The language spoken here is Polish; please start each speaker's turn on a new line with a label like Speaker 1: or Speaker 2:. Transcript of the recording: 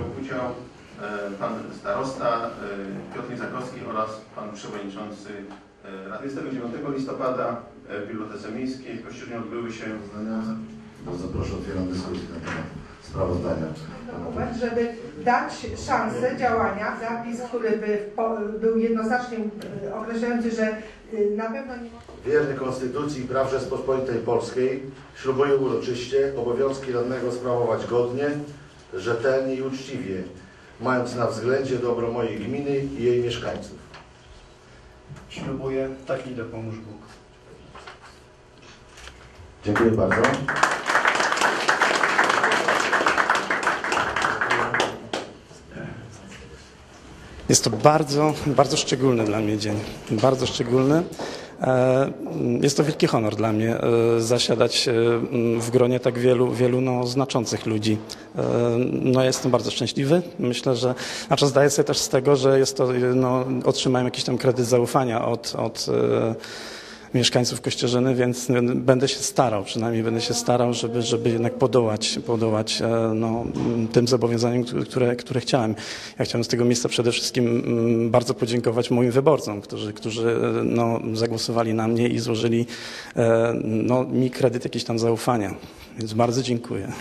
Speaker 1: wziął udział e, pan starosta e, Piotr Zakowski oraz pan przewodniczący e, Rady. 29 listopada w Bibliotece Miejskiej w Kościerzynie odbyły się
Speaker 2: Zdania? Bardzo proszę, otwieram dyskusję na temat sprawozdania.
Speaker 3: żeby dać szansę działania, zapis, który by był jednoznacznie określający, że na pewno nie
Speaker 2: Wierny Konstytucji i praw Rzeczpospolitej Polskiej ślubuję uroczyście obowiązki radnego sprawować godnie, rzetelnie i uczciwie, mając na względzie dobro mojej gminy i jej mieszkańców.
Speaker 4: Ślubuję, tak mi dopomóż Bóg.
Speaker 2: Dziękuję bardzo.
Speaker 5: Jest to bardzo, bardzo szczególny dla mnie dzień. Bardzo szczególny. E, Jest to wielki honor dla mnie e, zasiadać e, w gronie tak wielu, wielu no, znaczących ludzi. No, jestem bardzo szczęśliwy. Myślę, że. Znaczy, zdaję sobie też z tego, że jest to, no, otrzymałem jakiś tam kredyt zaufania od. od mieszkańców Kościerzyny, więc będę się starał, przynajmniej będę się starał, żeby, żeby jednak podołać, podołać e, no, tym zobowiązaniom, które, które chciałem. Ja chciałem z tego miejsca przede wszystkim mm, bardzo podziękować moim wyborcom, którzy, którzy e, no, zagłosowali na mnie i złożyli e, no, mi kredyt jakiś tam zaufania. Więc bardzo dziękuję.